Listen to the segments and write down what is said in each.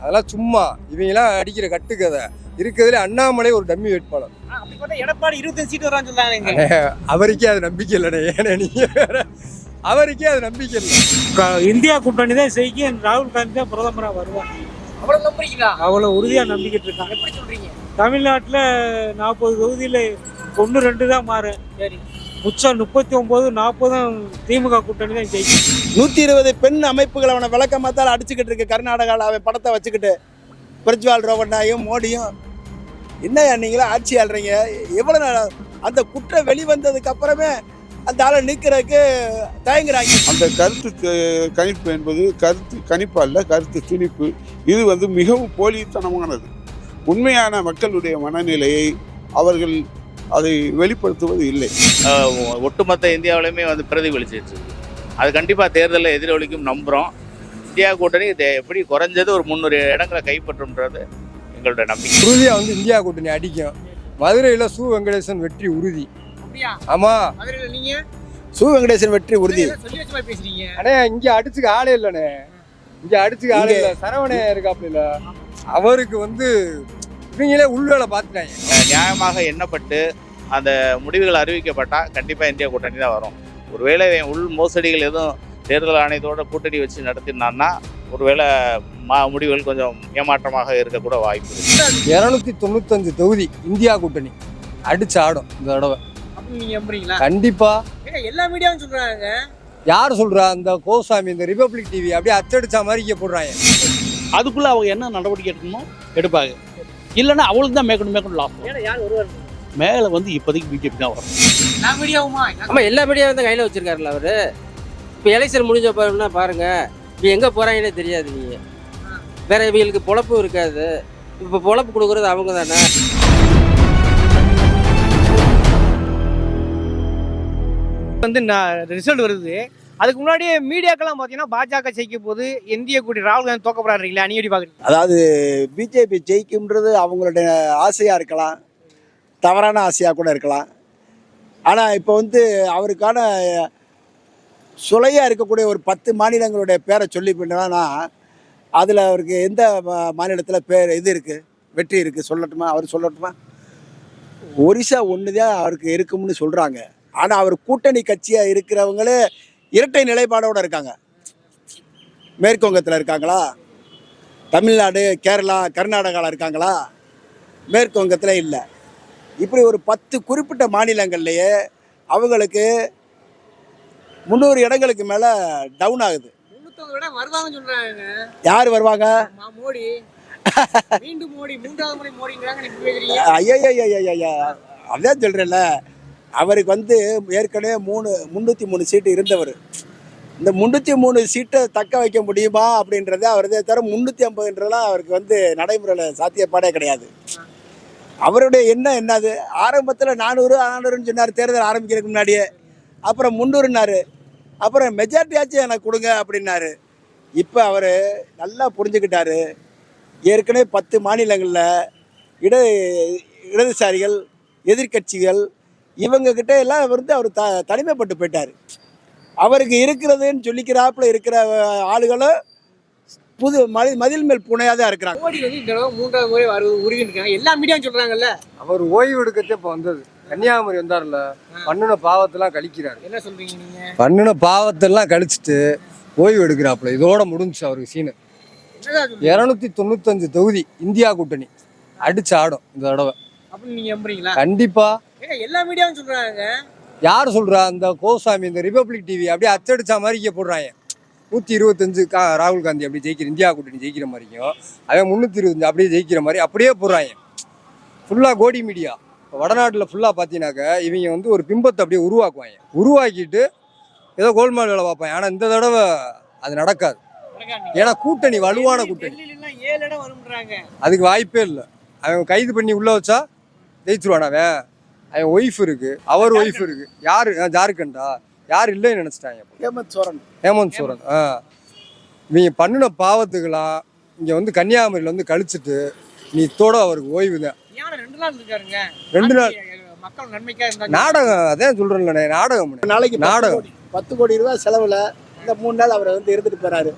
அதெல்லாம் சும்மா. இவங்கெல்லாம் அடிக்கிற கட்டுக்கதை. இருக்கிறதுல அண்ணாமலை ஒரு டம்மி வேட்பாளர். அப்படி பார்த்தா எடப்பாடி இருபத்தஞ்சு சீட் வரான்னு சொல்றாங்க அவருக்கே அது நம்பிக்கை இல்லைண்ணே ஏன்னா நீங்க வேற. அவருக்கே அது நம்பிக்கை இல்லை. இந்தியா கூட்டணி தான் செய்யும் ராகுல் காந்தி தான் பிரதமரா வருவாங்க அவ்வளவு நம்புறீங்களா? அவ்வளவு உறுதியா நம்பிக்கிட்டு இருக்காங்க. எப்படி சொல்றீங்க? தமிழ்நாட்டுல நாற்பது தொகுதியில ஒன்று ரெண்டு தான் மாறும். சரி. மிச்சம் முப்பத்தி ஒன்பது நாற்பதும் திமுக கூட்டணி தான் ஜெயிக்கும் நூற்றி இருபது பெண் அமைப்புகள் அவனை விளக்கமாத்தால் அடிச்சுக்கிட்டு இருக்கு. கர்நாடகாவில் அவன் படத்தை வச்சுக்கிட்டு பிரஜ்வால் ரோவண்ணாயும் மோடியும். என்னய்யா நீங்களா ஆட்சி ஆள்றீங்க? எவ்வளோ நாள்? அந்த குற்றம் வெளிவந்ததுக்கு அப்புறமே அந்த ஆளை நீக்கிறதுக்கு தயங்குறாங்க. அந்த கருத்து க- கணிப்பு என்பது கருத்து கணிப்பு அல்ல கருத்து துணிப்பு. இது வந்து மிகவும் போலித்தனமானது. உண்மையான மக்களுடைய மனநிலையை அவர்கள் அதை வெளிப்படுத்துவது இல்லை. ஒட்டுமொத்த இந்தியாவிலுமே வந்து பிரதிபலிச்சிருச்சு. அது கண்டிப்பாக தேர்தலில் எதிரொலிக்கும் நம்புகிறோம் இந்தியா கூட்டணி இது எப்படி குறைஞ்சது ஒரு முந்நூறு இடங்களை கைப்பற்றும்ன்றது எங்களோட நம்பிக்கை. உறுதியா வந்து இந்தியா கூட்டணி அடிக்கும். மதுரையில சு வெங்கடேசன் வெற்றி உறுதி. அப்படியா? ஆமா. மதுரையில நீங்க? சு வெங்கடேசன் வெற்றி உறுதி. அண்ணே இங்க அடிச்சுக்க ஆளே இல்லைண்ணே. இங்க அடிச்சுக்க ஆளே இல்ல. சரவணே இருக்காப்ல இல்ல. அவருக்கு வந்து இவங்களே உள்வேலை பார்த்துட்டாங்க. நியாயமாக எண்ணப்பட்டு அந்த முடிவுகள் அறிவிக்கப்பட்டால் கண்டிப்பாக இந்தியா கூட்டணி தான் வரும். ஒருவேளை உள் மோசடிகள் எதுவும் தேர்தல் ஆணையத்தோட கூட்டணி வச்சு நடத்தினான்னா ஒருவேளை மா முடிவுகள் கொஞ்சம் ஏமாற்றமாக இருக்கக்கூட வாய்ப்பு இருக்கு. இருநூத்தி தொண்ணூத்தஞ்சு தொகுதி இந்தியா கூட்டணி. அடிச்சு ஆடும் இந்த தடவை. கண்டிப்பா. எல்லா மீடியாவும் சொல்றாங்க. யார் சொல்றா? இந்த கோசாமி இந்த ரிபப்ளிக் டிவி அப்படியே அச்சடிச்ச மாதிரி போடுறாங்க. அதுக்குள்ள அவங்க என்ன நடவடிக்கை எடுக்கணுமோ எடுப்பாங்க. இல்லைன்னா அவளுக்கு தான் மேற்கொண்டு மேற்கொண்டு வருவார் மேலே வந்து இப்போதைக்கு பிஜேபி தான் வரும். எல்லா மீடியாவுமா ஆமா எல்லா மீடியாவும் வந்து கையில் வச்சிருக்காருல்ல அவரு. இப்போ எலெக்ஷன் முடிஞ்ச பாருன்னா பாருங்க இப்போ எங்கே போறாங்கன்னே தெரியாது நீங்க. வேற இவங்களுக்கு பொழப்பும் இருக்காது. இப்போ பொழப்பு கொடுக்குறது அவங்க தானே. வந்து ரிசல்ட் வருது. அதுக்கு முன்னாடி மீடியாக்கெல்லாம் பார்த்தீங்கன்னா பாஜக ஜெயிக்க போது இந்திய கூட்டி ராகுல் காந்தி தோக்க போறாருங்களா நீ எப்படி பாக்குறீங்க? அதாவது பிஜேபி ஜெயிக்கும்ன்றது அவங்களுடைய ஆசையாக இருக்கலாம். தவறான ஆசையாக கூட இருக்கலாம். ஆனால் இப்போ வந்து அவருக்கான சுலையாக இருக்கக்கூடிய ஒரு பத்து மாநிலங்களுடைய பேரை சொல்லி பண்ணனா அதில் அவருக்கு எந்த மாநிலத்தில் பேர் இது இருக்குது வெற்றி இருக்குது சொல்லட்டுமா? அவர் சொல்லட்டுமா? ஒரிசா ஒன்று தான் அவருக்கு இருக்கும்னு சொல்கிறாங்க ஆனால் அவர் கூட்டணி கட்சியாக இருக்கிறவங்களே இரட்டை நிலைப்பாடோடு இருக்காங்க. மேற்குவங்கத்தில் இருக்காங்களா? தமிழ்நாடு கேரளா கர்நாடகாவில் இருக்காங்களா? மேற்கு வங்கத்தில் இல்லை. இப்படி ஒரு பத்து குறிப்பிட்ட மாநிலங்கள்லையே அவங்களுக்கு முந்நூறு இடங்களுக்கு மேலே டவுன் ஆகுது. யார் வருவாங்க? மோடி. மீண்டும் மோடி மூன்றாவது முறை மோடிங்கிறாங்க நீங்க பேசுறீங்க ஐயா அதான் சொல்கிறேன்ல அவருக்கு வந்து ஏற்கனவே மூணு முந்நூற்றி மூணு சீட்டு இருந்தவர். இந்த முந்நூற்றி மூணு சீட்டை தக்க வைக்க முடியுமா அப்படின்றத அவரதே தவிர முந்நூற்றி ஐம்பதுன்றலாம் அவருக்கு வந்து நடைமுறையில் சாத்தியப்பாடே கிடையாது. அவருடைய எண்ணம் என்னது? ஆரம்பத்தில் நானூறு நானூறுன்னு சொன்னார் தேர்தல் ஆரம்பிக்கிறதுக்கு முன்னாடியே. அப்புறம் முந்நூறுனாரு அப்புறம் மெஜாரிட்டியாச்சும் எனக்கு கொடுங்க அப்படின்னாரு. இப்போ அவர் நல்லா புரிஞ்சுக்கிட்டாரு. ஏற்கனவே பத்து மாநிலங்களில் இட இடதுசாரிகள் எதிர்க்கட்சிகள் இவங்கக்கிட்ட எல்லாம் வந்து அவர் த தனிமைப்பட்டு போயிட்டார். அவருக்கு இருக்கிறதுன்னு சொல்லிக்கிறாப்புல இருக்கிற ஆளுகளும் புது மதி மதில் மேல் பூனையாக தான் இருக்கிறாங்க. மோடி வந்து இந்த தடவை மூன்றாவது முறை வருவது இருக்காங்க. எல்லா மீடியாவும் சொல்றாங்கல்ல? அவர் ஓய்வு எடுக்கத்தே இப்போ வந்தது. கன்னியாகுமரி வந்தார்ல பண்ணுன பாவத்தெல்லாம் கழிக்கிறாரு. என்ன சொல்றீங்க நீங்க? பண்ணுன பாவத்தெல்லாம் கழிச்சிட்டு ஓய்வு எடுக்கிறாப்புல. இதோட முடிஞ்சுச்சு அவருக்கு சீனு? இருநூத்தி தொண்ணூத்தஞ்சு தொகுதி இந்தியா கூட்டணி. அடிச்சு ஆடும் இந்த தடவை. அப்படின்னு நீங்க நம்புறீங்களா? கண்டிப்பா எல்லா மீடியாவும் சொல்றாங்க. யார் சொல்றா? இந்த கோசாமி இந்த ரிபப்ளிக் டிவி அப்படியே அச்சடிச்ச மாதிரி போடுறாங்க. நூத்தி இருபத்தஞ்சு கா ராகுல் காந்தி அப்படி ஜெயிக்கிற இந்தியா கூட்டணி ஜெயிக்கிற மாதிரியும் அவன் முந்நூற்றி இருபத்தஞ்சு அப்படியே ஜெயிக்கிற மாதிரி அப்படியே போடுறாங்க. ஃபுல்லாக கோடி மீடியா. இப்போ வடநாட்டில் ஃபுல்லாக பார்த்தீங்கன்னாக்க இவங்க வந்து ஒரு பிம்பத்தை அப்படியே உருவாக்குவாங்க. உருவாக்கிட்டு ஏதோ கோல்மால் வேலை பார்ப்பாங்க. ஆனால் இந்த தடவை அது நடக்காது. ஏன்னா கூட்டணி வலுவான கூட்டணி. அதுக்கு வாய்ப்பே இல்லை. அவன் கைது பண்ணி உள்ள வச்சா ஜெயிச்சிருவான் அவன்? அவன் ஒய்ஃப் இருக்கு. அவர் ஒய்ஃப் இருக்கு. யாரு? ஜார்க்கண்டா? யார் இல்லைன்னு நினைச்சிட்டாங்க ஹேமந்த் சோரன். ஹேமந்த் சோரன். ஆ. இவங்க பண்ணின பாவத்துக்கெல்லாம் இங்க வந்து கன்னியாகுமரியில வந்து கழிச்சிட்டு நீ தோட அவருக்கு ஓய்வு தான். ரெண்டு நாள் நாடகம் அதான் சொல்றேன்ல நாடகம். நாளைக்கு நாடகம். பத்து கோடி ரூபாய் செலவில் இந்த மூணு நாள் அவர் வந்து இருந்துட்டு போறாரு.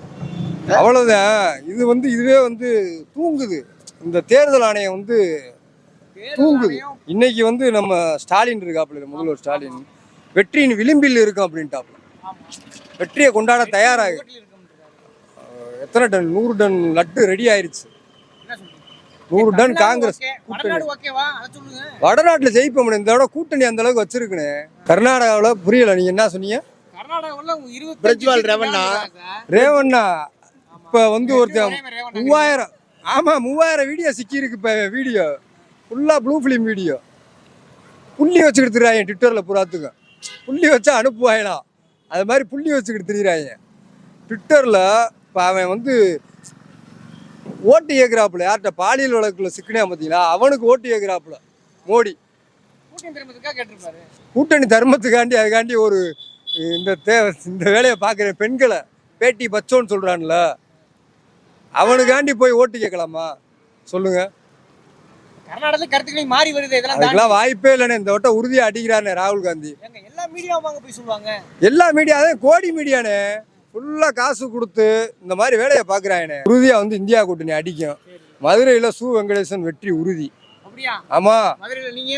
அவ்வளவுதான். இது வந்து இதுவே வந்து தூங்குது. இந்த தேர்தல் ஆணையம் வந்து தூங்குது. இன்னைக்கு வந்து நம்ம ஸ்டாலின் இருக்காப்புல முதல்வர் ஸ்டாலின். வெற்றியின் விளிம்பில் இருக்கும் அப்படின்ட்டாப்புல. வெற்றியை கொண்டாட தயாராகு. எத்தனை டன்? நூறு டன் லட்டு ரெடி ஆயிருச்சு. நூறு டன் காங்கிரஸ். வடநாட்டுல ஜெயிப்ப முடியும் இந்த தடவை கூட்டணி அந்த அளவுக்கு வச்சிருக்குனே. கர்நாடகாவுல புரியல நீங்க என்ன சொன்னீங்க. ரேவண்ணா? இப்ப வந்து ஒருத்தன் மூவாயிரம். ஆமா மூவாயிரம் வீடியோ சிக்கி இருக்கு இப்ப வீடியோ. ஃபுல்லா ப்ளூ ஃபிலிம் வீடியோ புள்ளி வச்சுக்கிட்டு திரியாங்க ட்விட்டர்ல புறாத்துக்கும் புள்ளி வச்சா அனுப்புவாங்களாம் அது மாதிரி புள்ளி வச்சுக்கிட்டு திரியிறாங்க ட்விட்டர்ல இப்போ அவன் வந்து ஓட்டு ஏக்குறாப்புல யார்கிட்ட பாலியல் வழக்குல சிக்கினே பார்த்தீங்களா அவனுக்கு ஓட்டு ஏக்குறாப்புல மோடி. கூட்டணி தர்மத்துக்காண்டி அதுக்காண்டி ஒரு இந்த தே இந்த வேலையை பார்க்குற பெண்களை பேட்டி பச்சோன்னு சொல்கிறான்ல அவனுக்காண்டி போய் ஓட்டு கேட்கலாமா? சொல்லுங்க. கர்நாடகத்தில் கருத்துக்கள் மாறி வருது. இதெல்லாம் வாய்ப்பே இல்லைண்ணே. இந்த வட்டம் உறுதியாக அடிக்கிறானே ராகுல் காந்தி. எங்க எல்லா மீடியாவும் அங்க போய் சொல்லுவாங்க. எல்லா மீடியாவே கோடி மீடியானே ஃபுல்லாக காசு கொடுத்து இந்த மாதிரி வேலையை பார்க்குறாங்கண்ணே. உறுதியாக வந்து இந்தியா கூட்டணி அடிக்கும். மதுரையில் சு வெங்கடேசன் வெற்றி உறுதி. ஆமாம் மதுரையில நீங்க?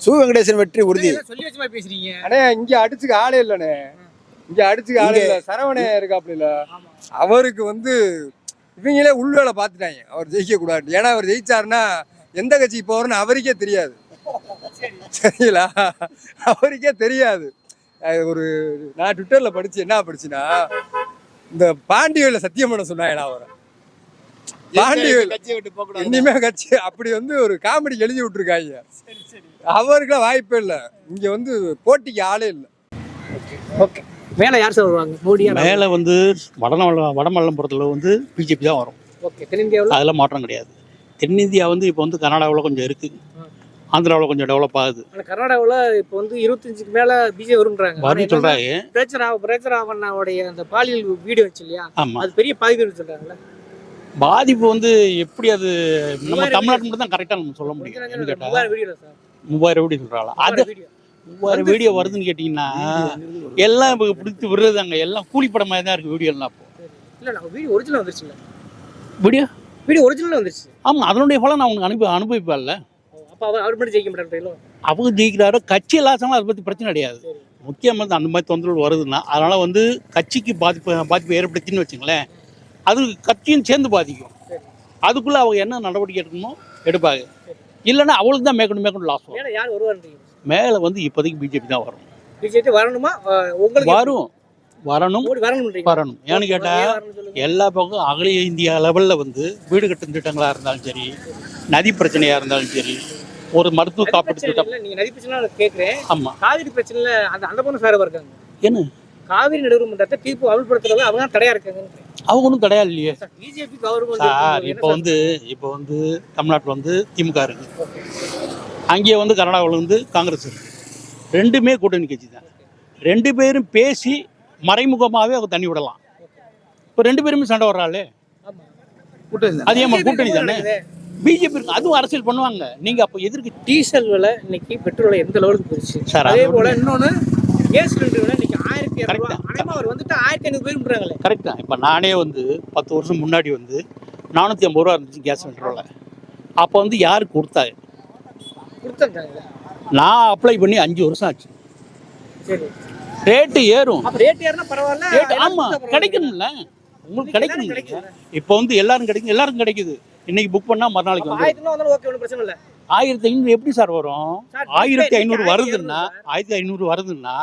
சு வெங்கடேசன் வெற்றி உறுதி. சொல்லி வச்ச மாதிரி பேசுறீங்க. அண்ணே இங்க அடிச்சுக்க ஆளே இல்லண்ணே. இங்க அடிச்சுக்க ஆளே இல்ல. சரவணே இல்ல ஆமா. அவருக்கு வந்து இவங்களே உள்வேலை பார்த்துட்டாங்க. அவர் ஜெயிக்க கூடாது ஏன்னா அவர் ஜெயிச்சாருன்னா எந்த கட்சிக்கு போறன்னு அவருக்கே தெரியாது. சரிங்களா? அவருக்கே தெரியாது. அது ஒரு நான் ட்விட்டர்ல படிச்சு என்ன படிச்சுன்னா இந்த பாண்டியல சத்தியம் பண்ண சொன்னாங்கடா அவரை. கூடாது இனிமே கட்சி அப்படி வந்து ஒரு காமெடி எழுதி விட்டுருக்காங்க. அவருக்குலாம் வாய்ப்பே இல்லை. இங்க வந்து போட்டிக்கு ஆளே இல்லை. ஓகே. மேல யார் சார் வருவாங்க? மோடியா மேலே வந்து வடநல வடமல்லபுரத்தில் வந்து பிஜேபி தான் வரும். ஓகே. தென்னிந்தியாவில்? அதில் மாற்றம் கிடையாது. தென்னிந்தியா வந்து இப்போ வந்து கர்நாடகாவில் கொஞ்சம் இருக்குது ஆந்திராவில் கொஞ்சம் டெவலப் ஆகுது. கர்நாடகாவில் இப்போ வந்து இருபத்தஞ்சுக்கு மேல பிஜே வரும்ன்றாங்க. வரும்னு சொல்கிறாங்க பிரச்சராவ் பிரச்சராவண்ணாவுடைய அந்த பாலியல் வீடியோ வச்சு இல்லையா ஆமாம் அது பெரிய பாதிப்பு சொல்றாங்கல்ல. பாதிப்பு வந்து எப்படி அது நம்ம தமிழ்நாட்டு மட்டும் தான் கரெக்டாக நம்ம சொல்ல முடியும். என்ன கேட்டால் மூவாயிரம் வீடியோ சொல்கிறாங்களா அது மூவாயிரம் வீடியோ வருதுன்னு கேட்டிங்கன்னா எல்லாம் இப்போ பிடிச்சி விடுறதாங்க. எல்லாம் கூலி படம் மாதிரி தான் இருக்குது வீடியோலாம் இப்போ. இல்ல வீடியோ ஒரிஜினல் வந்துருச்சுல்ல. வீடியோ? வீடியோ ஒரிஜினல் வந்துருச்சு. ஆமாம் அதனுடைய பலம் நான் உனக்கு அனுப்பி அனுபவிப்பேன்ல அப்ப அவர் அவர் மட்டும் ஜெயிக்க மாட்டாரு அவங்க ஜெயிக்கிறாரோ கட்சி எல்லாத்தாலும் அதை பற்றி பிரச்சனை கிடையாது. முக்கியமாக அந்த மாதிரி தொந்தரவு வருதுன்னா அதனால் வந்து கட்சிக்கு பாதிப்பு பாதிப்பு ஏற்படுத்தின்னு வச்சுங்களேன் அது கட்சியும் சேர்ந்து பாதிக்கும். அதுக்குள்ளே அவங்க என்ன நடவடிக்கை எடுக்கணுமோ எடுப்பாங்க. இல்லைன்னா அவளுக்கு தான் மேற்கொண்டு மேற்கொண்டு லாஸ் வரும். யார் வருவான்றீங்க மேலே வந்து இப்போதைக்கு பிஜேபி தான் வரும். பிஜேபி வரணுமா? உங்களுக்கு வரும். வரணும் வரணும் ஏன்னு கேட்டால். எல்லா பக்கம் அகில இந்தியா லெவலில் வந்து வீடு கட்டும் திட்டங்களாக இருந்தாலும் சரி நதி பிரச்சனையாக இருந்தாலும் சரி ஒரு மருத்துவ பிரச்சனை திட்டம். இல்ல, நீங்க நதி பிரச்சனை நான் கேக்குறேன். ஆமாம் காவிரி பிரச்சனைல அந்த அந்த பொண்ணு சார் இருக்காங்க. என்ன? காவிரி நடுவர் மன்றத்தை தீர்ப்பு அமல்படுத்துறதுல அவங்க தான் தடையா இருக்காங்க அவங்க ஒன்றும் கிடையாது இல்லையே. பிஜேபி கவர்மெண்ட் இப்போ வந்து இப்போ வந்து தமிழ்நாட்டில் வந்து திமுக இருக்கு. அங்கேயே வந்து கர்நாடகாவில் வந்து காங்கிரஸ் இருக்கு. ரெண்டுமே கூட்டணி கட்சி தான். ரெண்டு பேரும் பேசி மறைமுகமாகவே அவங்க தண்ணி விடலாம். இப்போ ரெண்டு பேருமே சண்டை வர்றாளே. அது ஏமா கூட்டணி தானே பிஜேபி இருக்கு அதுவும் அரசியல் பண்ணுவாங்க. நீங்க அப்போ எதிர்க்கு டீசல் விலை இன்னைக்கு பெட்ரோல் விலை எந்த லெவலுக்கு போயிடுச்சு? சார், அதே போல இன்னொன்னு கேஸ் சிலிண்டர் விலை இன்னைக்கு ஆயிரத்தி இரநூறுவா அவர் வந்துட்டு ஆயிரத்தி ஐநூறு பேருன்றாங்களே. கரெக்ட் தான். இப்போ நானே வந்து பத்து வருஷம் முன்னாடி வந்து நானூற்றி ஐம்பது ரூபா இருந்துச்சு கேஸ் சிலிண்டரில் அப்போ வந்து யார் கொடுத்தாங்க கொடுத்துருக்காங்களே நான் அப்ளை பண்ணி அஞ்சு வருஷம் ஆச்சு. சரி. ரேட்டு ஏறும். அப்ப ரேட் ஏறினா பரவாயில்ல. ஆமா. கிடைக்கணும்ல. உங்களுக்கு எல்லாரும் கிடைக்கணும். இப்போ வந்து எல்லாரும் கிடைக்கும் எல்லாருக்கும் கிடைக்குது. இன்னைக்கு புக் பண்ணா மறுநாளைக்கு வந்து ஆயிரத்தி ஐநூறு எப்படி சார் வரும்? ஆயிரத்தி ஐநூறு வருதுன்னா ஆயிரத்தி ஐநூறு வருதுன்னா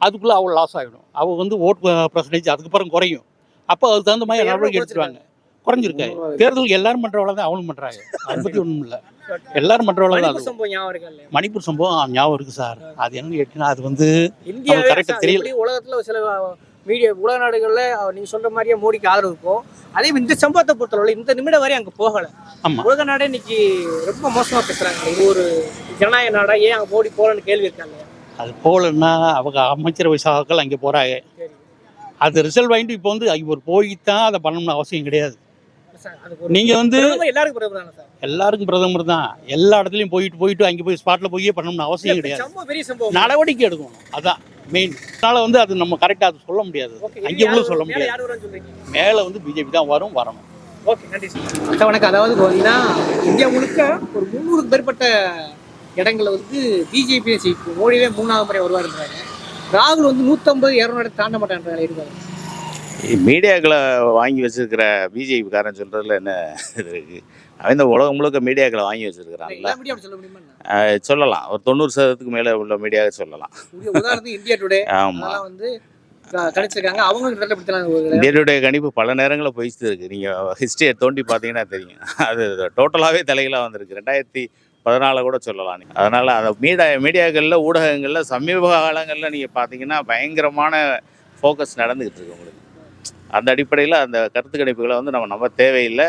அதுக்குள்ள அவள் லாஸ் ஆகிடும் அவள் வந்து ஓட் பர்சன்டேஜ் அதுக்கப்புறம் குறையும். அப்போ அதுக்கு தகுந்த மாதிரி நடவடிக்கை எடுத்துருவாங்க குறைஞ்சிருக்காங்க தேர்தலுக்கு எல்லாரும் பண்றவள தான் அவளும் பண்றாங்க. அதை பத்தி ஒன்றும் இல்லை எல்லாரும் பண்றவள தான் மணிப்பூர் சம்பவம் ஞாபகம் இருக்கா சார். அது என்னன்னு கேட்டீங்கன்னா அது வந்து சார், தெரியல. உலகத்துல சில மீடியா உலக நாடுகள்ல நீங்க சொல்ற மாதிரியே மோடிக்கு ஆதரவு இருக்கும். அதே இந்த சம்பவத்தை பொறுத்தளவு இந்த நிமிடம் வரை அங்க போகல. உலக நாடே இன்னைக்கு ரொம்ப மோசமா பேசுறாங்க. இது ஒரு ஜனநாயக நாடா ஏன் அங்க மோடி போலன்னு கேள்வி இருக்காங்க அது போகலன்னா அவங்க அமைச்சரவை சகாக்கள் அங்கே போறாங்க. அது ரிசல்ட் வாங்கிட்டு இப்போ வந்து இவர் போய் தான் அதை பண்ணணும்னு அவசியம் கிடையாது. நீங்க வந்து எல்லாருக்கும் பிரதமர் தானே சார்? எல்லாருக்கும் பிரதமர் தான். எல்லா இடத்துலையும் போயிட்டு போயிட்டு அங்கே போய் ஸ்பாட்ல போய் பண்ணணும்னு அவசியம் கிடையாது. நடவடிக்கை எடுக்கணும். அதான் மெயின் அதனால வந்து அது நம்ம கரெக்டாக அது சொல்ல முடியாது. அங்கே உள்ள சொல்ல முடியாது. மேலே வந்து பிஜேபி தான் வரும் வரணும். ஓகே நன்றி சார். வணக்கம். அதாவது பார்த்தீங்கன்னா இந்தியா முழுக்க ஒரு முந்நூறுக்கு மேற்பட்ட இடங்களில் வந்து பிஜேபி ஜெயிக்கும் மோடியே மூணாவது முறை வருவாருன்றாங்க ராகுல் வந்து நூற்றம்பது இரநூறு தாண்ட மாட்டேன்றாங்க இருக்காங்க மீடியாக்களை வாங்கி வச்சிருக்கிற பிஜேபி காரன் சொல்றதுல என்ன இது இருக்கு? அவன் இந்த உலகம் முழுக்க மீடியாக்களை வாங்கி வச்சிருக்கிறான்ல. சொல்லலாம். ஒரு தொண்ணூறு சதவீதத்துக்கு மேலே உள்ள மீடியாவை சொல்லலாம். இந்தியா டுடே ஆமாம் வந்து கணிச்சிருக்காங்க. அவங்களும் கணிப்பு பல நேரங்களில் பொய்த்து இருக்கு. நீங்கள் ஹிஸ்டரியை தோண்டி பார்த்தீங்கன்னா தெரியும். அது டோட்டலாகவே தலைகளாக வந்திருக்கு. ரெண்டாயிரத்தி பதினால கூட சொல்லலாம். அதனால அந்த மீடியா மீடியாக்களில் ஊடகங்களில் சமீப காலங்களில் நீங்கள் பார்த்தீங்கன்னா பயங்கரமான ஃபோக்கஸ் நடந்துகிட்டு இருக்கு உங்களுக்கு. அந்த அடிப்படையில் அந்த கருத்து கணிப்புகளை வந்து நம்ம நம்ப தேவையில்லை.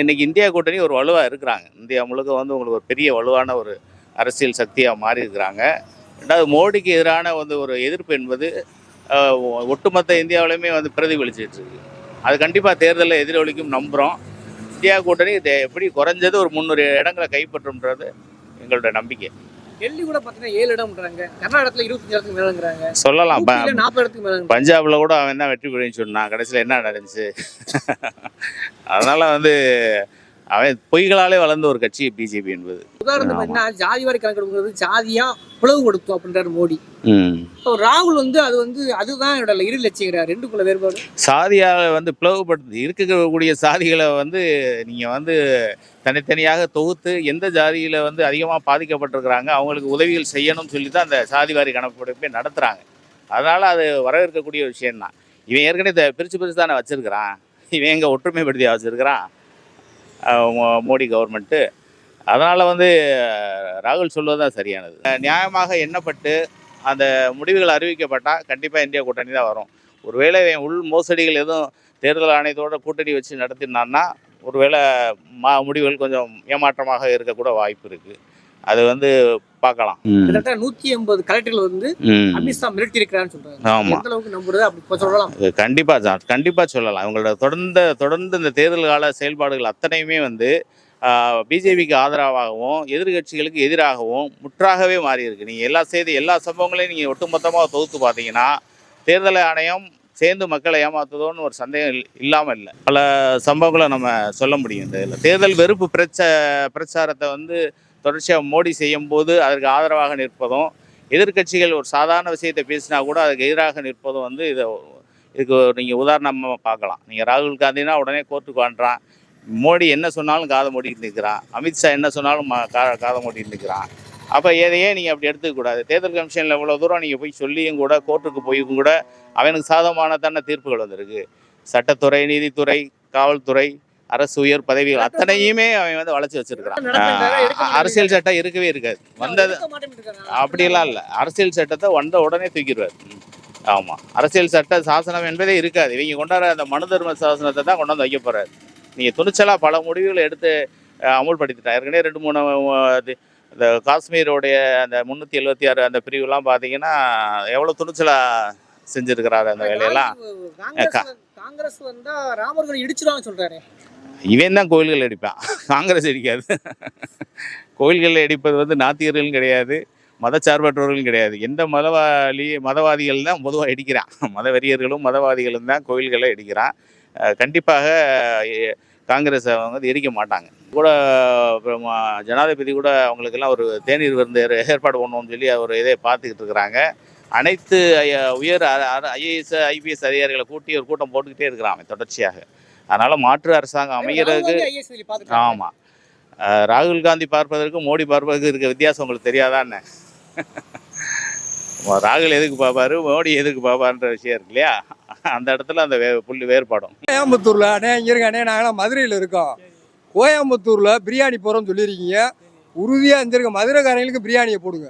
இன்றைக்கி இந்தியா கூட்டணி ஒரு வலுவாக இருக்கிறாங்க. இந்தியா முழுக்க வந்து உங்களுக்கு ஒரு பெரிய வலுவான ஒரு அரசியல் சக்தியாக மாறி இருக்கிறாங்க ரெண்டாவது மோடிக்கு எதிரான வந்து ஒரு எதிர்ப்பு என்பது ஒட்டுமொத்த இந்தியாவிலையுமே வந்து பிரதிபலிச்சிட்டு இருக்கு. அது கண்டிப்பாக தேர்தலில் எதிரொலிக்கும் நம்புகிறோம் இந்தியா கூட்டணி எப்படி குறைஞ்சது ஒரு முந்நூறு இடங்களை கைப்பற்றும்ன்றது எங்களோட நம்பிக்கை. டெல்லி கூட பார்த்தீங்கன்னா ஏழு இடம்ன்றாங்க கர்நாடகத்தில் இருபத்தஞ்சு இடத்துக்கு மேலங்கிறாங்க. சொல்லலாம் நாற்பது இடத்துக்கு மேலங்க. பஞ்சாப்ல கூட அவன் தான் வெற்றி பெறுன்னு சொன்னான். கடைசியில் என்ன நடந்துச்சு? அதனால வந்து அவன் பொய்களாலே வளர்ந்த ஒரு கட்சி பிஜேபி என்பது. உதாரணத்துக்கு. பார்த்தீங்கன்னா ஜாதி வாரி கணக்கெடுக்கிறது ஜாதியா பிளவு கொடுத்தோம் அப்படின்றாரு மோடி. ராகுல் வந்து அது வந்து அதுதான் என்னோட இரு லட்சியங்கிறார் ரெண்டுக்குள்ள வேறுபாடு? சாதியாக வந்து பிளவுபடுத்தி இருக்கக்கூடிய சாதிகளை வந்து நீங்கள் வந்து தனித்தனியாக தொகுத்து எந்த ஜாதியில் வந்து அதிகமாக பாதிக்கப்பட்டிருக்கிறாங்க அவங்களுக்கு உதவிகள் செய்யணும்னு சொல்லி தான் அந்த சாதிவாரி கணக்கெடுப்பை நடத்துகிறாங்க அதனால் அது வரவேற்கக்கூடிய விஷயம்தான். இவன் ஏற்கனவே பிரித்து பிரித்து தானே வச்சுருக்கிறான். இவன் எங்கே ஒற்றுமைப்படுத்தி வச்சுருக்கிறான்? மோடி கவர்மெண்ட்டு அதனால் வந்து ராகுல் சொல்வது தான் சரியானது. நியாயமாக எண்ணப்பட்டு அந்த முடிவுகள் அறிவிக்கப்பட்டால் கண்டிப்பாக இந்தியா கூட்டணி தான் வரும். ஒருவேளை உள் மோசடிகள் எதுவும் தேர்தல் ஆணையத்தோட கூட்டணி வச்சு நடத்தினான்னா ஒருவேளை மா முடிவுகள் கொஞ்சம் ஏமாற்றமாக இருக்கக்கூட வாய்ப்பு இருக்குது அது வந்து பார்க்கலாம். கிட்டத்தட்ட நூத்தி எண்பது கலெக்டர்கள் வந்து அமித்ஷா மிரட்டி இருக்கிறான்னு சொல்றாங்க. ஆமாம் எந்த அளவுக்கு நம்புறது? அப்படி இப்ப சொல்லலாம். கண்டிப்பாக தான் கண்டிப்பாக சொல்லலாம். இவங்களோட தொடர்ந்த தொடர்ந்து இந்த தேர்தல் கால செயல்பாடுகள் அத்தனையுமே வந்து பிஜேபிக்கு ஆதரவாகவும் எதிர்கட்சிகளுக்கு எதிராகவும் முற்றாகவே மாறி இருக்கு நீங்கள் எல்லா செய்தி எல்லா சம்பவங்களையும் நீங்கள் ஒட்டுமொத்தமாக தொகுத்து பார்த்தீங்கன்னா தேர்தல் ஆணையம் சேர்ந்து மக்களை ஏமாத்துதோன்னு ஒரு சந்தேகம் இல்- இல்லாமல் இல்லை. பல சம்பவங்களை நம்ம சொல்ல முடியும் இந்த இதில். தேர்தல் வெறுப்பு பிரச்ச பிரச்சாரத்தை வந்து தொடர்ச்சியாக மோடி செய்யும் போது அதற்கு ஆதரவாக நிற்பதும் எதிர்க்கட்சிகள் ஒரு சாதாரண விஷயத்தை பேசினா கூட அதுக்கு எதிராக நிற்பதும் வந்து இதை இதுக்கு நீங்கள் உதாரணமாக பார்க்கலாம். நீங்கள் ராகுல் காந்தினா உடனே கோர்ட்டுக்கு வாண்டுறான் மோடி என்ன சொன்னாலும் காதை மூடிட்டு நிற்கிறான் அமித்ஷா என்ன சொன்னாலும் கா காதை மூடிட்டு நிற்கிறான் அப்போ எதையே நீங்கள் அப்படி எடுத்துக்கக்கூடாது தேர்தல் கமிஷனில் இவ்வளோ தூரம் நீங்கள் போய் சொல்லியும் கூட கோர்ட்டுக்கு போயும் கூட அவனுக்கு சாதகமான தானே தீர்ப்புகள் வந்திருக்கு. சட்டத்துறை நீதித்துறை காவல்துறை அரசு உயர் பதவிகள் அத்தனையுமே அவன் வந்து வளைச்சி வச்சிருக்கிறான். அரசியல் சட்டம் இருக்கவே இருக்காது. வந்தது. அப்படியெல்லாம் இல்லை. அரசியல் சட்டத்தை வந்த உடனே தூக்கிடுவார். ஆமாம் அரசியல் சட்ட சாசனம் என்பதே இருக்காது. இவங்க கொண்டாடுற அந்த மனு தர்ம சாசனத்தை தான் கொண்டாந்து வைக்க போகிறாரு நீங்கள் துணிச்சலாக பல முடிவுகளை எடுத்து அஹ், அமுல்படுத்திட்டா ஏற்கனவே ரெண்டு மூணு இந்த காஷ்மீரோடைய அந்த முந்நூற்றி எழுபத்தி ஆறு அந்த பிரிவுலாம் பார்த்தீங்கன்னா எவ்வளோ துணிச்சலாக செஞ்சுருக்கிறாரு அந்த வேலையெல்லாம். காங்கிரஸ் காங்கிரஸ் வந்தா ராமர்கள் இடிச்சிருவாங்க சொல்றாரு. இவன் தான் கோயில்கள் அடிப்பான். காங்கிரஸ் அடிக்காது. கோயில்களில் அடிப்பது வந்து நாத்திகர்களும் கிடையாது மதச்சார்பற்றவர்களும் கிடையாது. எந்த மதவாளி மதவாதிகள் தான் பொதுவாக அடிக்கிறான். மதவெறியர்களும் மதவாதிகளும் தான் கோயில்களை அடிக்கிறான். கண்டிப்பாக காங்கிரஸ் அவங்க வந்து எரிக்க மாட்டாங்க. கூட ஜனாதிபதி கூட அவங்களுக்கெல்லாம் ஒரு தேநீர் விருந்து ஏற்பாடு பண்ணணும்னு சொல்லி ஒரு இதை பார்த்துக்கிட்டு இருக்கிறாங்க. அனைத்து உயர் ஐஏஎஸ் ஐபிஎஸ் அதிகாரிகளை கூட்டி ஒரு கூட்டம் போட்டுக்கிட்டே இருக்கிறான் அவன் தொடர்ச்சியாக. அதனால் மாற்று அரசாங்கம் அமைகிறதுக்கு ஆமாம் ராகுல் காந்தி பார்ப்பதற்கும் மோடி பார்ப்பதற்கும் இருக்க வித்தியாசம் உங்களுக்கு தெரியாதான்னு ராகுல் எதுக்கு பார்ப்பாரு மோடி எதுக்கு பார்ப்பாருன்ற விஷயம் இருக்கு இல்லையா? அந்த இடத்துல அந்த வே புள்ளி வேறுபாடும். கோயம்புத்தூர்ல அண்ணே இங்க இருக்க அண்ணே நாங்களாம் மதுரையில் இருக்கோம். கோயம்புத்தூர்ல பிரியாணி போறோம்னு சொல்லியிருக்கீங்க. உறுதியா இந்த இருக்க மதுரைக்காரங்களுக்கு பிரியாணியை போடுங்க.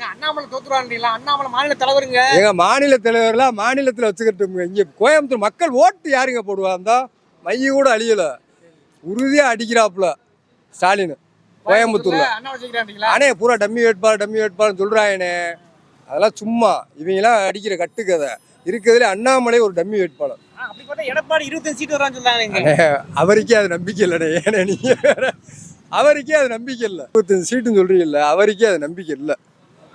அண்ணாமலை தோத்துருவான்றீங்களா அண்ணாமலை மாநில தலைவருங்க. எங்க மாநில தலைவர்லாம் மாநிலத்தில் வச்சுக்கிட்டு இங்க கோயம்புத்தூர் மக்கள் ஓட்டு யாருங்க போடுவா அந்த மைய கூட அழியல. உறுதியா அடிக்கிறாப்புல ஸ்டாலின். கோயம்புத்தூர்ல. அண்ணே பூரா டம்மி வேட்பாளர் டம்மி வேட்பாளர் சொல்றாங்கண்ணே அதெல்லாம் சும்மா இவங்கெல்லாம் அடிக்கிற கட்டுக்கதை. இருக்கிறதுல அண்ணாமலை ஒரு டம்மி வேட்பாளர். எடப்பாடி இருபத்தஞ்சு சீட் வரான்னு இங்க. அவருக்கே அது நம்பிக்கை இல்லைண்ணே ஏன்னா நீங்க அவருக்கே அது நம்பிக்கை இல்லை. இருபத்தஞ்சு சீட்டுன்னு சொல்றீங்கல்ல அவருக்கே அது நம்பிக்கை இல்லை.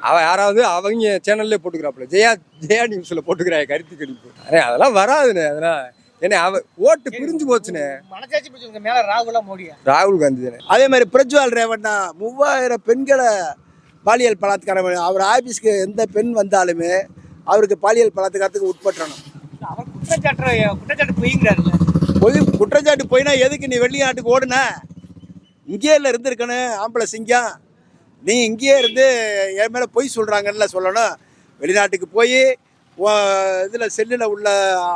அவ யாராவது அவங்க சேனல்லே போட்டுக்கிறாப்புல. ஜெயா ஜெயா நியூஸ்ல போட்டுக்கிறாங்க கருத்து கணிப்பு. அண்ணே அதெல்லாம் வராதுண்ணே அதெல்லாம். ஏன்னா அவ ஓட்டு பிரிஞ்சு போச்சுண்ணே. மனசாட்சி போச்சு உங்க மேல ராகுலா மோடியா? ராகுல் காந்தி தானே அதே மாதிரி பிரஜ்வால் ரேவண்ணா மூவாயிரம் பெண்களை பாலியல் பலாத்காரம் அவர் ஆபீஸ்க்கு எந்த பெண் வந்தாலுமே அவருக்கு பாலியல் பலாத்காரத்துக்கு உட்பட்டணும் அவர் குற்றச்சாட்டு குற்றச்சாட்டு பொய்ங்கிறாருல்ல. பொய் குற்றச்சாட்டு போயினா எதுக்கு நீ வெளிநாட்டுக்கு ஓடுன? இங்கேயே இல்லை இருந்திருக்கணும் ஆம்பளை சிங்கம். நீ இங்கேயே இருந்து என் மேலே பொய் சொல்கிறாங்கல்ல சொல்லணும். வெளிநாட்டுக்கு போய் இதில் செல்லில் உள்ள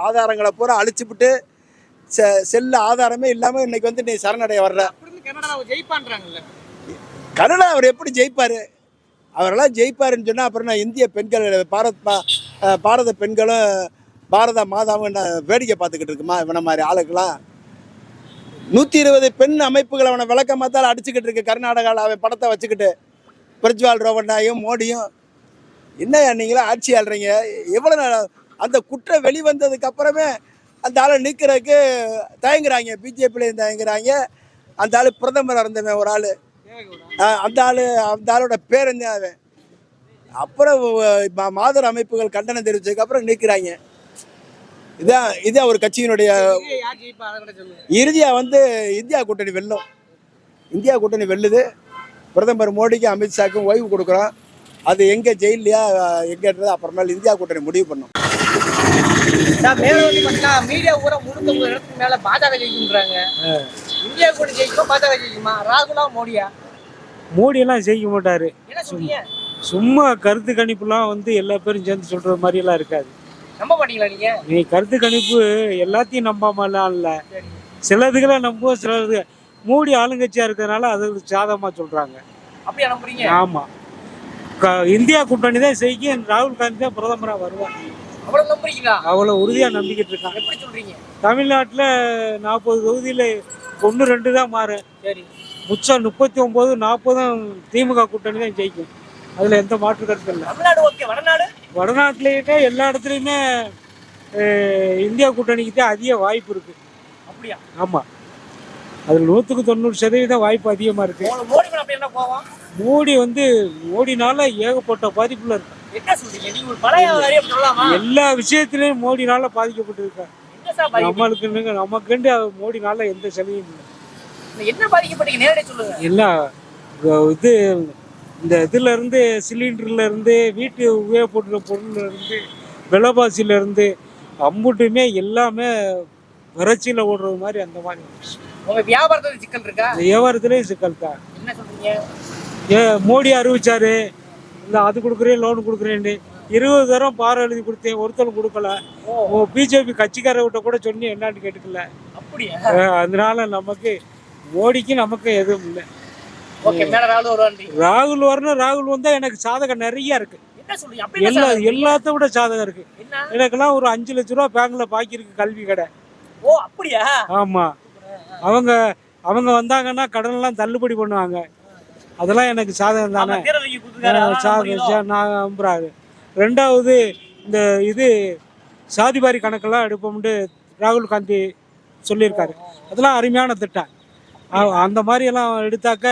ஆதாரங்களை பூரா அழிச்சுப்புட்டு செ செல்லு ஆதாரமே இல்லாமல் இன்னைக்கு வந்து நீ சரணடைய வர்ற. கனடா அவர் எப்படி ஜெயிப்பார்? அவரெல்லாம் ஜெயிப்பாருன்னு சொன்னால் அப்புறம் நான் இந்திய பெண்கள் பாரத் பாரத பெண்களும் பாரத மாதாவும் நான் வேடிக்கை பார்த்துக்கிட்டு இருக்குமா இவனை மாதிரி ஆளுக்கெல்லாம்? நூற்றி இருபது பெண் அமைப்புகள் அவனை விளக்க மாத்தால் அடிச்சுக்கிட்டு இருக்கு கர்நாடகாவில் அவன் படத்தை வச்சுக்கிட்டு. பிரஜ்வால் ரோவண்ணாயும் மோடியும் என்னய்யா நீங்களும் ஆட்சி ஆள்றீங்க? எவ்வளோ நாள்? அந்த குற்றம் வெளிவந்ததுக்கு அப்புறமே அந்த ஆளை நீக்கிறதுக்கு தயங்குறாங்க. பிஜேபியிலையும் தயங்குறாங்க. அந்த ஆள் பிரதமர் இருந்தவன் ஒரு ஆள். அந்த ஆள் அந்த ஆளோட பேர் என்ன அவன்? அப்புறம் மாதர் அமைப்புகள் கண்டனம் தெரிவிச்சதுக்கு அப்புறம் நீக்கிறாங்க. இதான் இதான் ஒரு கட்சியினுடைய இறுதியாக வந்து இந்தியா கூட்டணி வெல்லும். இந்தியா கூட்டணி வெல்லுது. பிரதமர் மோடிக்கு அமித்ஷாக்கும் ஓய்வு கொடுக்குறோம். அது எங்கே ஜெயிலையா எங்கேன்றது அப்புறமேல் இந்தியா கூட்டணி முடிவு பண்ணும். மீடியா ஊரா முன்னூத்தி இடத்துக்கு மேல பாஜக ஜெயிக்குன்றாங்க இந்தியா கூட ஜெயிக்குமா பாஜக ஜெயிக்குமா? ராகுலா மோடியா? மோடியெல்லாம் ஜெயிக்க மாட்டாரு. சும்மா கருத்து கணிப்புலாம் வந்து எல்லா பேரும் சேர்ந்து சொல்ற மாதிரி எல்லாம் இருக்காது. நம்ப மாட்டீங்களா நீங்க? நீ கருத்து கணிப்பு எல்லாத்தையும் நம்பாமலாம் இல்லை. சிலதுக்கெல்லாம் நம்புவோம் சிலது மோடி ஆளுங்கட்சியா இருக்கிறதுனால அது சாதகமா சொல்றாங்க. அப்படியா நம்புறீங்க? ஆமா. க- இந்தியா கூட்டணி தான் செய்யும் ராகுல் காந்தி தான் பிரதமரா வருவார். அவ்வளவு நம்புறீங்களா? அவ்வளோ உறுதியா நம்பிக்கிட்டு இருக்காங்க. எப்படி சொல்றீங்க? தமிழ்நாட்டில் நாற்பது தொகுதியில் ஒன்று ரெண்டு தான் மாறும் சரி. மிச்சம் முப்பத்தி ஒம்பது நாற்பதும் திமுக கூட்டணி தான் ஜெயிக்கும். அதில் எந்த மாற்று கருத்து இல்லை. தமிழ்நாடு ஓகே வடநாடு? வடநாட்டிலேயே எல்லா இடத்துலையுமே இந்தியா கூட்டணிக்கு தான் அதிக வாய்ப்பு இருக்கு. அப்படியா? ஆமாம் அதில் நூற்றுக்கு தொண்ணூறு சதவீதம் வாய்ப்பு அதிகமாக இருக்கு. உங்களுக்கு மோடி வந்து மோடினால ஏகப்பட்ட பாதிப்புல இருக்கு. எல்லா விஷயத்திலையும் மோடினால பாதிக்கப்பட்டு இருக்காங்க என்ன சார் பாதிக்கப்பட்டீங்க? நம்மளுக்கு நமக்குண்டு மோடினால எந்த சலுகையும் இல்லை. என்ன பாதிக்கப்பட்டீங்க சொல்லுங்க. அஹ் இது இந்த இதுல இருந்து சிலிண்டர்ல இருந்து வீட்டு உபயோகப்படுற பொருள்ல இருந்து விலைவாசியில இருந்து அம்புட்டுமே எல்லாமே வறட்சியில ஓடுறது மாதிரி அந்த மாதிரி. உங்க வியாபாரத்துல சிக்கல் இருக்கா? இந்த வியாபாரத்திலேயே சிக்கல் தான் என்ன சொல்றீங்க? ஏ மோடி அறிவிச்சாரு. இந்த அது கொடுக்குறேன் லோன் கொடுக்குறேன்னு. இருபது தரம் பாரம் எழுதி கொடுத்தேன் ஒருத்தரும் கொடுக்கல. ஓ. பிஜேபி கட்சிக்காரர்கிட்ட கூட சொன்னி என்னன்னு கேட்டுக்கல. அப்படியா? அதனால நமக்கு மோடிக்கு நமக்கு எதுவும் இல்லை. ராகுல் வரணும் ராகுல் வந்தா எனக்கு சாதகம் நிறைய இருக்கு. எல்லா? எல்லாத்த விட சாதகம் இருக்கு. எனக்கெல்லாம் ஒரு அஞ்சு லட்ச ரூபா பேங்க்ல பாக்கி இருக்கு கல்வி கடை. ஓ அப்படியா? ஆமா. அவங்க அவங்க வந்தாங்கன்னா கடன் எல்லாம் தள்ளுபடி பண்ணுவாங்க. அதெல்லாம் எனக்கு சாதகம் தானே. சாதகம் நான் நம்புறாரு. ரெண்டாவது இந்த இது சாதிவாரி கணக்கெல்லாம் எடுப்போம்னு ராகுல் காந்தி சொல்லியிருக்காரு. அதெல்லாம் அருமையான திட்டம். அந்த மாதிரி எல்லாம் எடுத்தாக்க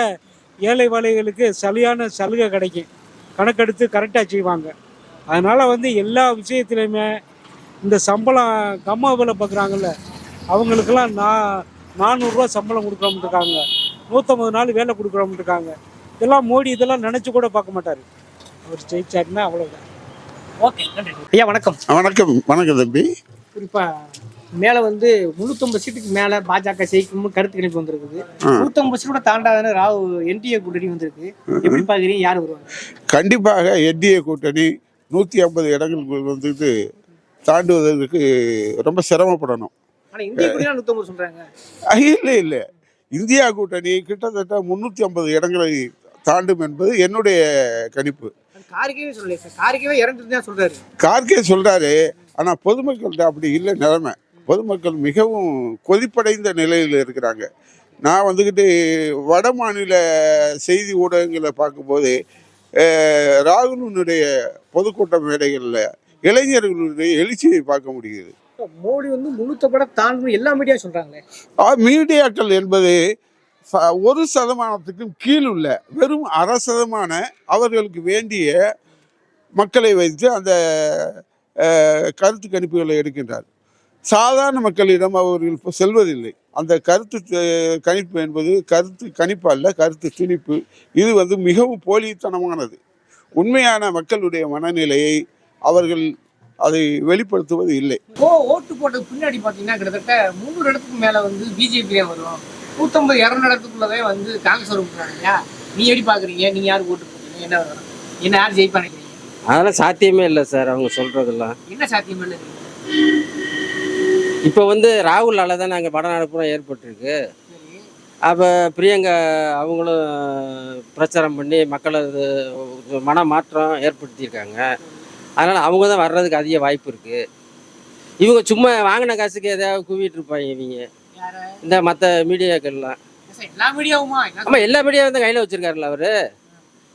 ஏழை வாழைகளுக்கு சரியான சலுகை கிடைக்கும். கணக்கெடுத்து கரெக்டாக செய்வாங்க. அதனால வந்து எல்லா விஷயத்துலையுமே இந்த சம்பளம் கம்மா வேலை பார்க்குறாங்கல்ல அவங்களுக்கெல்லாம் நான் நானூறுரூவா சம்பளம் கொடுக்குறோம்னு இருக்காங்க நூற்றம்பது நாள் வேலை கொடுக்குறோம்னு இருக்காங்க இதெல்லாம் மோடி இதெல்லாம் நினச்சி கூட பார்க்க மாட்டார். அவர் ஜெயிச்சாருன்னா அவ்வளோதான் ஓகே நன்றி. ஐயா வணக்கம். வணக்கம். வணக்கம் தம்பி. குறிப்பா மேல வந்து முன்னூத்தம்பது சீட்டுக்கு மேல பாஜக ஜெயிக்கும் கருத்து கணிப்பு வந்திருக்குது. ஆ. நூத்தம்பது சீட்டோட தாண்டாதான ராகு என்டிஏ கூட்டணி வந்திருக்கு. எப்படி பாக்குறீங்க யார் வருவாங்க? கண்டிப்பாக என்டிஏ கூட்டணி நூற்றி ஐம்பது இடங்கள் வந்துட்டு தாண்டுவதற்கு ரொம்ப சிரமப்படணும். ஆனா இந்திய கூட்டணி நூத்தம்பது சொல்றாங்க. இல்லை இல்லை. இந்தியா கூட்டணி கிட்டத்தட்ட முந்நூற்றி ஐம்பது இடங்களை தாண்டும் என்பது என்னுடைய கணிப்பு. அது காரிக்கவே சொல்லல சார். சொல்றாரு. கார்கே சொல்றாரு ஆனா பொதுமக்கள்கிட்ட அப்படி இல்லை நிலைமை. பொதுமக்கள் மிகவும் கொதிப்படைந்த நிலையில் இருக்கிறாங்க. நான் வந்துக்கிட்டு வட மாநில செய்தி ஊடகங்களை பார்க்கும்போது ராகுலனுடைய பொதுக்கூட்ட மேடைகளில் இளைஞர்களுடைய எழுச்சியை பார்க்க முடியுது மோடி வந்து முன்னூத்தம்பட தாண்டணும் எல்லா மீடியா சொல்றாங்களே. மீடியாக்கள் என்பது ஒரு சதமானத்துக்கும் கீழ் உள்ள வெறும் அரை சதமான அவர்களுக்கு வேண்டிய மக்களை வைத்து அந்த கருத்து கணிப்புகளை எடுக்கின்றார். சாதாரண மக்களிடம் அவர்கள் இப்போ செல்வதில்லை. அந்த கருத்து கணிப்பு என்பது கருத்து கணிப்பு அல்ல கருத்து துணிப்பு. இது வந்து மிகவும் போலித்தனமானது. உண்மையான மக்களுடைய மனநிலையை அவர்கள் அதை வெளிப்படுத்துவது இல்லை. ஓ ஓட்டு போட்டது பின்னாடி பார்த்தீங்கன்னா கிட்டத்தட்ட முந்நூறு இடத்துக்கு மேலே வந்து பிஜேபி தான் வரும். நூற்றம்பது இரநூறு இடத்துக்குள்ளவே வந்து காங்கிரஸ் வரும் நீ எப்படி பார்க்குறீங்க நீங்கள் யாருக்கு ஓட்டு போட்டீங்க என்ன வரும்? என்ன யார் ஜெயிப்பா நினைக்கிறீங்க? அதெல்லாம் சாத்தியமே இல்லை சார் அவங்க சொல்கிறதெல்லாம் என்ன சாத்தியம் இல்லை இப்போ வந்து ராகுலால தான் நாங்கள் வடநாடு பூரா ஏற்பட்டிருக்கு. அப்போ பிரியங்கா அவங்களும் பிரச்சாரம் பண்ணி மக்களை இது மன மாற்றம் ஏற்படுத்தியிருக்காங்க. அதனால் அவங்க தான் வர்றதுக்கு அதிக வாய்ப்பு இருக்குது இவங்க சும்மா வாங்கின காசுக்கு எதாவது குவிட்டு இருப்பாங்க இவங்க. இந்த மற்ற மீடியாக்கள்லாம். எல்லா மீடியாவுமா? என்ன ஆமாம் எல்லா மீடியாவும் தான் கையில் வச்சுருக்காருல்ல அவர்.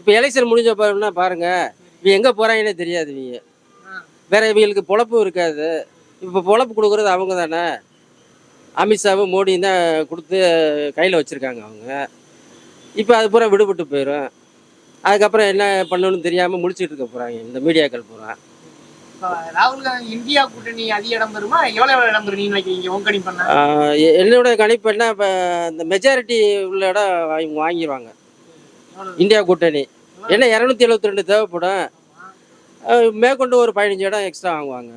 இப்போ எலெக்ஷன் முடிஞ்ச பாருன்னா பாருங்கள் இவங்க எங்கே போகிறாங்கன்னே தெரியாது இவங்க. வேற இவங்களுக்கு பொழப்பும் இருக்காது. இப்போ பொழப்பு கொடுக்குறது அவங்க தானே அமித்ஷாவும் மோடியும் தான் கொடுத்து கையில் வச்சுருக்காங்க அவங்க. இப்போ அது பூரா விடுபட்டு போயிடும் அதுக்கப்புறம் என்ன பண்ணணும்னு தெரியாமல் முடிச்சிட்டு இருக்க போகிறாங்க இந்த மீடியாக்கள் பூரா. இப்ப ராகுல் காந்தி இந்தியா கூட்டணி அதிக இடம் பெறுமா? எவ்வளவு இடம் பெறும் நினைக்கிறீங்க உங்க கணிப்பு என்னோட கணிப்பு என்ன இப்போ இந்த மெஜாரிட்டி உள்ள இடம் இவங்க வாங்கிடுவாங்க இந்தியா கூட்டணி. ஏன்னா இரநூத்தி எழுபத்தி ரெண்டு தேவைப்படும். மேற்கொண்டு ஒரு பதினஞ்சு இடம் எக்ஸ்ட்ரா வாங்குவாங்க.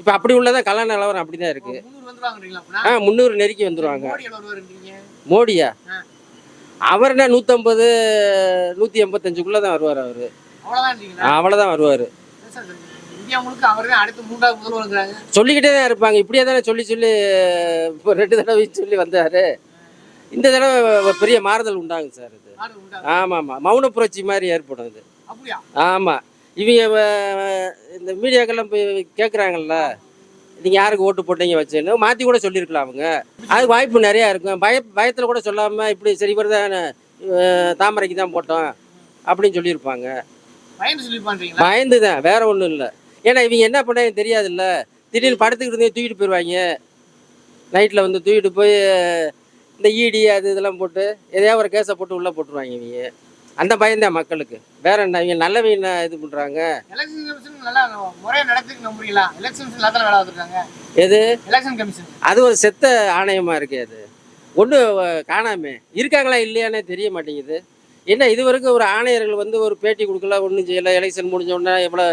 இப்போ அப்படி உள்ளதான் கல்யாண நிலவரம் அப்படி தான் இருக்குது ஆ முந்நூறு நெருக்கி வருவாருன்றீங்க. மோடியா. அவர் என்ன நூற்றம்பது நூற்றி எண்பத்தஞ்சுக்குள்ளே தான் வருவார். அவர் அவ்வளோதான் வருவார் சொல்லிக்கிட்டே தான் இருப்பாங்க. இப்படியே தானே சொல்லி சொல்லி இப்போ ரெண்டு தடவை சொல்லி வந்தார். இந்த தடவை பெரிய மாறுதல் உண்டாங்க சார் இது. ஆமாம் ஆமாம். மௌன புரட்சி மாதிரி ஏற்படும் இது. ஆமாம் இவங்க இந்த மீடியாக்கெல்லாம் போய் கேட்குறாங்கல்ல நீங்கள் யாருக்கு ஓட்டு போட்டீங்க வச்சேன்னு மாற்றி கூட சொல்லியிருக்கலாம் அவங்க. அது வாய்ப்பு நிறையா இருக்கும். பய பயத்தில் கூட சொல்லாமல் இப்படி சரி இவர் தான் தாமரைக்கு தான் போட்டோம் அப்படின்னு சொல்லியிருப்பாங்க. பயந்து தான். வேற ஒன்றும் இல்லை. ஏன்னா இவங்க என்ன பண்ணாங்க தெரியாதுல்ல. திடீர்னு படத்துக்கிட்டு இருந்தே தூக்கிட்டு போயிடுவாங்க நைட்டில் வந்து தூக்கிட்டு போய் இந்த ஈடி அது இதெல்லாம் போட்டு எதையாவது ஒரு கேஸை போட்டு உள்ளே போட்டுருவாங்க இவங்க. அந்த பயம்தான் மக்களுக்கு. வேற என்ன இவங்க நல்லவங்க என்ன இது பார்த்துருக்காங்க. எது? அது ஒரு செத்த ஆணையமாக இருக்கு அது. ஒன்று காணாமே. இருக்காங்களா இல்லையானே தெரிய மாட்டேங்குது. என்ன இது வரைக்கும் ஒரு ஆணையர்கள் வந்து ஒரு பேட்டி கொடுக்கல ஒன்றும் செய்யலை எலெக்ஷன் முடிஞ்ச உடனே எவ்வளோ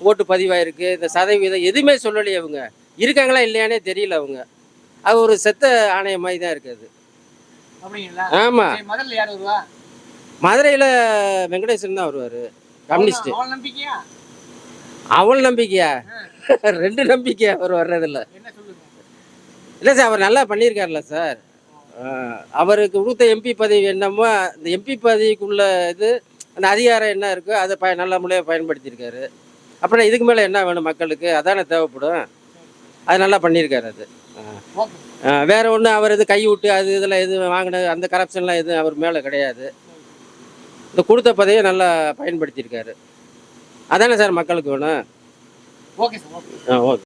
ஓட்டு பதிவாயிருக்கு இந்த சதவீதம் எதுவுமே சொல்லலையே அவங்க. இருக்காங்களா இல்லையானே தெரியல அவங்க. அது ஒரு செத்த ஆணையம் மாதிரி தான் இருக்குது அப்படிங்களா? ஆமாம் முதல்ல யார் வருவா? மதுரையில் வெங்கடேசன் தான் வருவார். கம்யூனிஸ்ட். அவள் நம்பிக்கையா? ரெண்டு நம்பிக்கையா அவர் வர்றதில்ல. இல்லை சார் அவர் நல்லா பண்ணியிருக்காருல்ல சார். அவருக்கு கொடுத்த எம்பி பதவி என்னமோ அந்த எம்பி பதவிக்குள்ள இது அந்த அதிகாரம் என்ன இருக்கோ அதை ப நல்ல முறையாக பயன்படுத்தியிருக்காரு. அப்புறம் இதுக்கு மேலே என்ன வேணும் மக்களுக்கு? அதானே தேவைப்படும். அது நல்லா பண்ணியிருக்காரு அது. வேற ஒன்றும் அவர் இது கை விட்டு அது இதெல்லாம் எதுவும் வாங்கினது அந்த கரப்ஷன்லாம் எதுவும் அவர் மேலே கிடையாது. இந்த கொடுத்த பதவியை நல்லா பயன்படுத்தியிருக்காரு. அதானே சார் மக்களுக்கு வேணும்? Okay sir okay. ஆ ஓகே.